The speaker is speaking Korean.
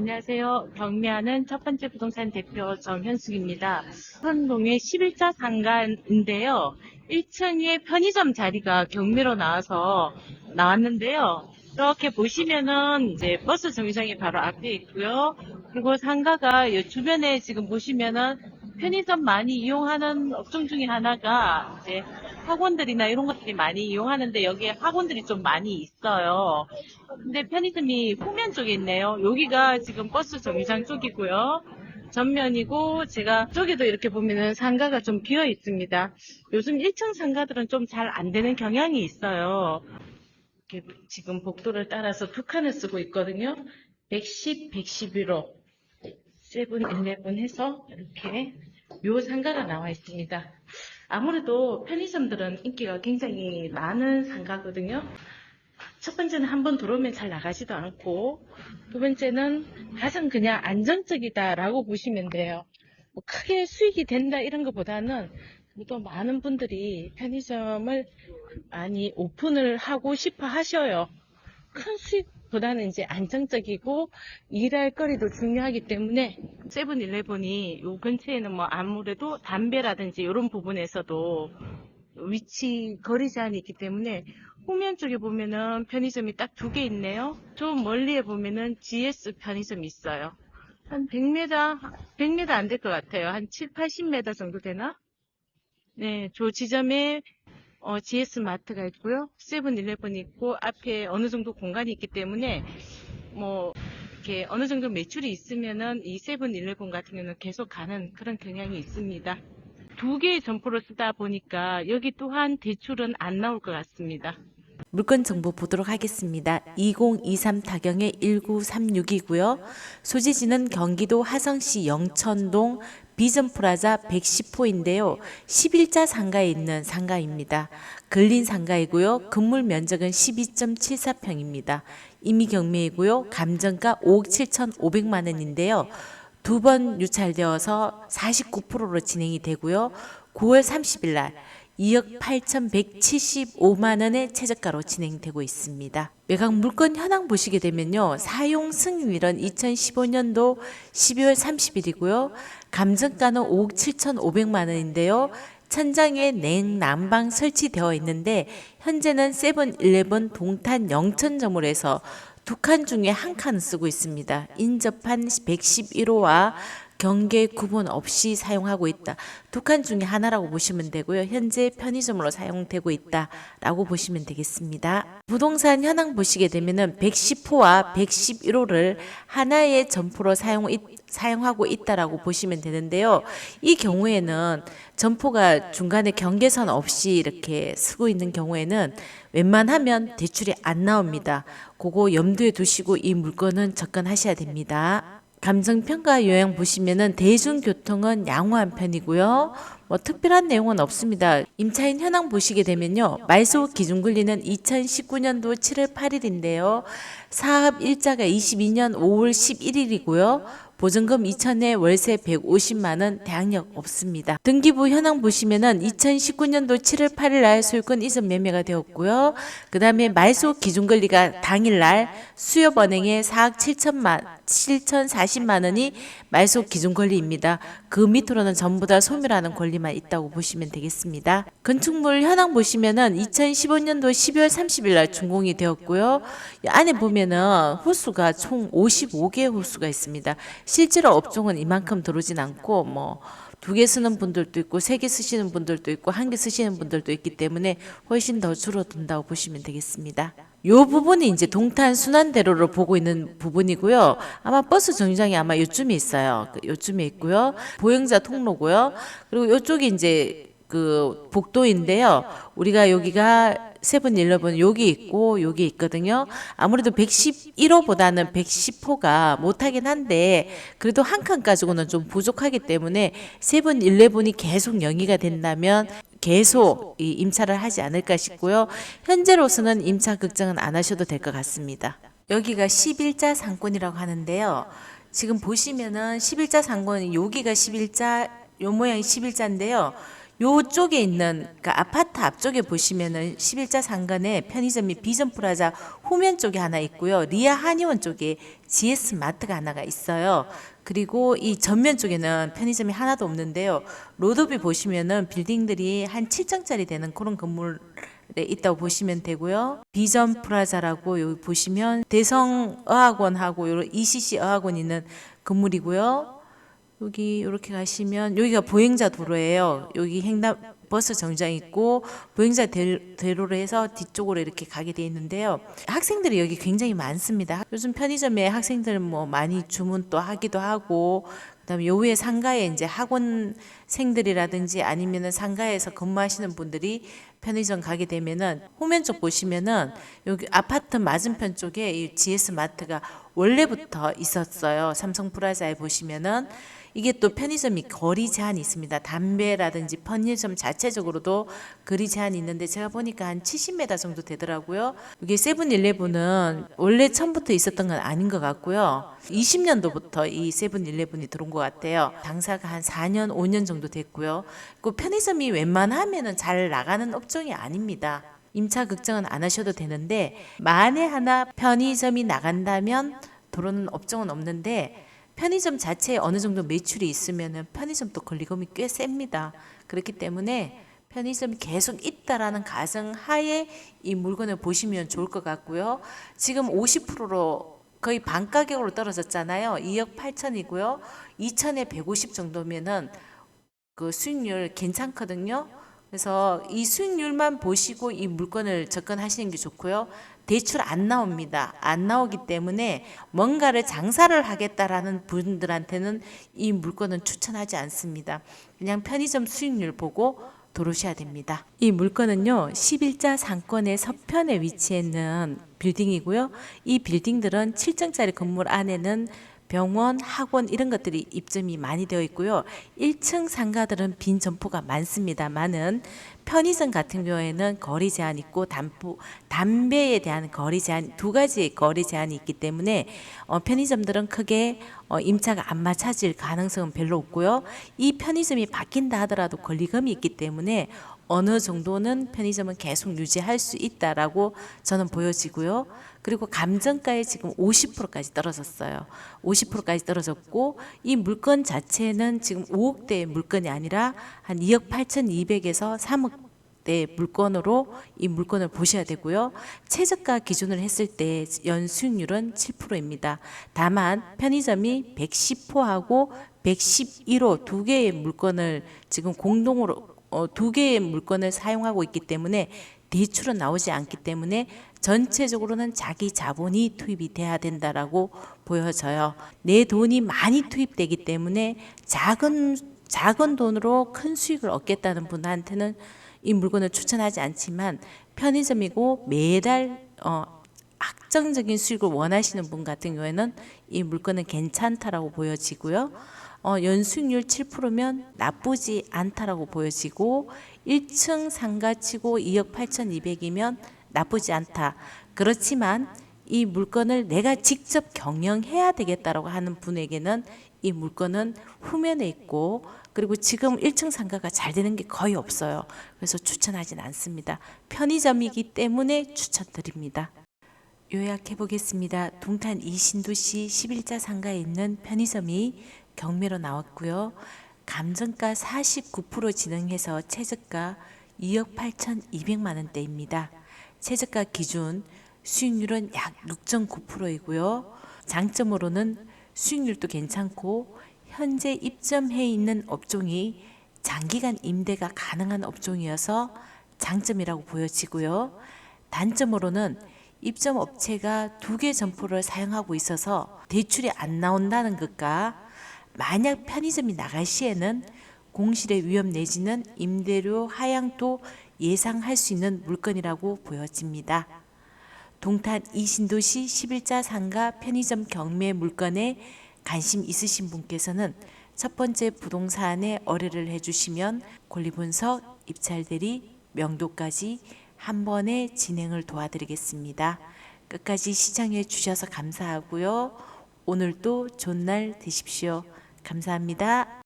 안녕하세요. 경미하는 첫 번째 부동산 대표 정현숙입니다. 선동의 11자 상가인데요. 1층에 편의점 자리가 경미로 나와서 나왔는데요. 이렇게 보시면은 이제 버스 정류장이 바로 앞에 있고요. 그리고 상가가 이 주변에 지금 보시면은 편의점 많이 이용하는 업종 중에 하나가 이제 학원들이나 이런 것들이 많이 이용하는데 여기에 학원들이 좀 많이 있어요. 근데 편의점이 후면 쪽에 있네요. 여기가 지금 버스 정류장 쪽이고요. 전면이고 제가 저기도 이렇게 보면은 상가가 좀 비어 있습니다. 요즘 1층 상가들은 좀 잘 안 되는 경향이 있어요. 이렇게 지금 복도를 따라서 두 칸을 쓰고 있거든요. 110, 111호 세븐일레븐 해서 이렇게 요 상가가 나와 있습니다. 아무래도 편의점들은 인기가 굉장히 많은 상가거든요. 첫 번째는 한 번 들어오면 잘 나가지도 않고 두 번째는 가장 그냥 안정적이다라고 보시면 돼요. 뭐 크게 수익이 된다 이런 것보다는 또 많은 분들이 편의점을 많이 오픈을 하고 싶어 하셔요. 큰 수익보다는 이제 안정적이고 일할 거리도 중요하기 때문에 세븐일레븐이 요 근처에는 뭐 아무래도 담배라든지 이런 부분에서도 위치 거리 제한이 있기 때문에 후면 쪽에 보면은 편의점이 딱 두 개 있네요. 좀 멀리에 보면은 GS 편의점이 있어요. 한 100m, 100m 안 될 것 같아요. 한 7, 80m 정도 되나? 네, 저 지점에 어, GS 마트가 있고요. 세븐일레븐이 있고 앞에 어느 정도 공간이 있기 때문에 뭐 이렇게 어느 정도 매출이 있으면은 이 세븐일레븐 같은 경우는 계속 가는 그런 경향이 있습니다. 두 개의 점포를 쓰다 보니까 여기 또한 대출은 안 나올 것 같습니다. 물건 정보 보도록 하겠습니다. 2023 타경의 1936이고요. 소재지는 경기도 화성시 영천동 비전프라자 110호인데요. 11자 상가에 있는 상가입니다. 근린 상가이고요. 건물 면적은 12.74평입니다. 이미 경매이고요. 감정가 5억 7,500만 원인데요. 두 번 유찰되어서 49%로 진행이 되고요. 9월 30일 날 2억 8,175만 원의 최저가로 진행되고 있습니다. 매각 물건 현황 보시게 되면요. 사용 승인일은 2015년도 12월 30일이고요. 감정가는 5억 7,500만 원인데요. 천장에 냉난방 설치되어 있는데 현재는 세븐일레븐 동탄 영천점을 해서 두 칸 중에 한 칸을 쓰고 있습니다. 인접한 111호와 경계 구분 없이 사용하고 있다. 두칸 중에 하나라고 보시면 되고요. 현재 편의점으로 사용되고 있다라고 보시면 되겠습니다. 부동산 현황 보시게 되면은 110호와 111호를 하나의 점포로 사용 사용하고 있다라고 보시면 되는데요. 이 경우에는 점포가 중간에 경계선 없이 이렇게 쓰고 있는 경우에는 웬만하면 대출이 안 나옵니다. 그거 염두에 두시고 이 물건은 접근하셔야 됩니다. 감정평가 요양 보시면은 대중교통은 양호한 편이고요. 뭐 특별한 내용은 없습니다. 임차인 현황 보시게 되면요. 말소 기준 권리는 2019년도 7월 8일인데요. 사업 일자가 22년 5월 11일이고요. 보증금 2천에 월세 150만 원 대항력 없습니다. 등기부 현황 보시면은 2019년도 7월 8일 날 소유권 이전 매매가 되었고요. 그다음에 말소 기준 권리가 당일 날 수협 은행에 4억 7천만 7,040만 원이 말소 기준 권리입니다. 그 밑으로는 전부 다 소멸하는 권리만 있다고 보시면 되겠습니다. 건축물 현황 보시면은 2015년도 12월 30일 날 준공이 되었고요. 이 안에 보면은 호수가 총 55개 호수가 있습니다. 실제로 업종은 이만큼 들어오진 않고 뭐 두 개 쓰는 분들도 있고 세 개 쓰시는 분들도 있고 한 개 쓰시는 분들도 있기 때문에 훨씬 더 줄어든다고 보시면 되겠습니다. 요 부분이 이제 동탄 순환대로로 보고 있는 부분이고요. 아마 버스 정류장이 아마 요쯤에 있어요. 그 요쯤에 있고요. 보행자 통로고요. 그리고 요쪽이 이제 그 복도인데요. 우리가 여기가 세븐일레븐 여기 있고 여기 있거든요. 아무래도 111호보다는 110호가 못하긴 한데 그래도 한 칸 가지고는 좀 부족하기 때문에 세븐 일레븐이 계속 영위가 된다면 계속 이 임차를 하지 않을까 싶고요. 현재로서는 임차 걱정은 안 하셔도 될 것 같습니다. 여기가 11자 상권이라고 하는데요. 지금 보시면은 11자 상권 여기가 11자 요 모양이 11자인데요. 요쪽에 있는 그러니까 아파트 앞쪽에 보시면은 11자 상간에 편의점이 비전 프라자 후면 쪽에 하나 있고요. 리아 한의원 쪽에 GS 마트가 하나가 있어요. 그리고 이 전면 쪽에는 편의점이 하나도 없는데요. 로드뷰 보시면은 빌딩들이 한 7층짜리 되는 그런 건물 에 있다고 보시면 되고요. 비전 프라자라고 여기 보시면 대성 어학원하고 요 ECC 어학원 있는 건물이고요. 여기 이렇게 가시면 여기가 보행자 도로예요. 여기 횡단 버스 정장 있고 보행자 대- 대로로 해서 뒤쪽으로 이렇게 가게 돼 있는데요. 학생들이 여기 굉장히 많습니다. 요즘 편의점에 학생들 뭐 많이 주문 또 하기도 하고 그다음에 요 위에 상가에 이제 학원생들이라든지 아니면은 상가에서 근무하시는 분들이 편의점 가게 되면은 후면 쪽 보시면은 여기 아파트 맞은편 쪽에 이 GS 마트가 원래부터 있었어요. 삼성 프라자에 보시면은 이게 또 편의점이 거리 제한이 있습니다. 담배라든지 편의점 자체적으로도 거리 제한이 있는데 제가 보니까 한 70m 정도 되더라고요. 이게 세븐일레븐은 원래 처음부터 있었던 건 아닌 것 같고요. 20년도부터 이 세븐일레븐이 들어온 것 같아요. 당사가 한 4년, 5년 정도 됐고요. 그 편의점이 웬만하면은 잘 나가는 업종이 아닙니다. 임차 걱정은 안 하셔도 되는데 만에 하나 편의점이 나간다면 들어오는 업종은 없는데 편의점 자체에 어느 정도 매출이 있으면은 편의점도 권리금이 꽤 셉니다. 그렇기 때문에 편의점이 계속 있다라는 가정 하에 이 물건을 보시면 좋을 것 같고요. 지금 50%로 거의 반 가격으로 떨어졌잖아요. 2억 8천이고요. 2천에 150 정도면은 그 수익률 괜찮거든요. 그래서 이 수익률만 보시고 이 물건을 접근하시는 게 좋고요. 대출 안 나옵니다. 안 나오기 때문에 뭔가를 장사를 하겠다라는 분들한테는 이 물건은 추천하지 않습니다. 그냥 편의점 수익률 보고 들어오셔야 됩니다. 이 물건은요, 11자 상권의 서편에 위치해 있는 빌딩이고요. 이 빌딩들은 7층짜리 건물 안에는 병원, 학원 이런 것들이 입점이 많이 되어 있고요. 1층 상가들은 빈 점포가 많습니다만은 편의점 같은 경우에는 거리 제한 있고 담보, 담배에 대한 거리 제한 두 가지의 거리 제한이 있기 때문에 어, 편의점들은 크게 어, 임차가 안 맞춰질 가능성은 별로 없고요. 이 편의점이 바뀐다 하더라도 권리금이 있기 때문에 어느 정도는 편의점은 계속 유지할 수 있다라고 저는 보여지고요. 그리고 감정가에 지금 50%까지 떨어졌어요. 50%까지 떨어졌고 이 물건 자체는 지금 5억대의 물건이 아니라 한 2억 8,200에서 3억 대 물건으로 이 물건을 보셔야 되고요. 최저가 기준을 했을 때 연수익률은 7%입니다. 다만 편의점이 110호하고 111호 두 개의 물건을 지금 공동으로 어, 두 개의 물건을 사용하고 있기 때문에 대출은 나오지 않기 때문에 전체적으로는 자기 자본이 투입이 돼야 된다라고 보여져요. 내 돈이 많이 투입되기 때문에 작은 작은 돈으로 큰 수익을 얻겠다는 분한테는 이 물건을 추천하지 않지만 편의점이고 매달 어, 확정적인 수익을 원하시는 분 같은 경우에는 이 물건은 괜찮다라고 보여지고요. 어, 연수익률 7%면 나쁘지 않다라고 보여지고 1층 상가치고 2억 8,200이면 나쁘지 않다. 그렇지만 이 물건을 내가 직접 경영해야 되겠다라고 하는 분에게는 이 물건은 후면에 있고 그리고 지금 1층 상가가 잘 되는 게 거의 없어요. 그래서 추천하진 않습니다. 편의점이기 때문에 추천드립니다. 요약해 보겠습니다. 동탄 이신도시 11자 상가에 있는 편의점이 경매로 나왔고요. 감정가 49% 진행해서 최저가 2억 8,200만 원대입니다. 최저가 기준 수익률은 약 6.9%이고요. 장점으로는 수익률도 괜찮고 현재 입점해 있는 업종이 장기간 임대가 가능한 업종이어서 장점이라고 보여지고요. 단점으로는 입점 업체가 두 개 점포를 사용하고 있어서 대출이 안 나온다는 것과 만약 편의점이 나갈 시에는 공실의 위험 내지는 임대료 하향도 예상할 수 있는 물건이라고 보여집니다. 동탄 이신도시 11자 상가 편의점 경매 물건에 관심 있으신 분께서는 첫 번째 부동산에 의뢰를 해주시면 권리분석, 입찰대리, 명도까지 한 번에 진행을 도와드리겠습니다. 끝까지 시청해 주셔서 감사하고요. 오늘도 좋은 날 되십시오. 감사합니다.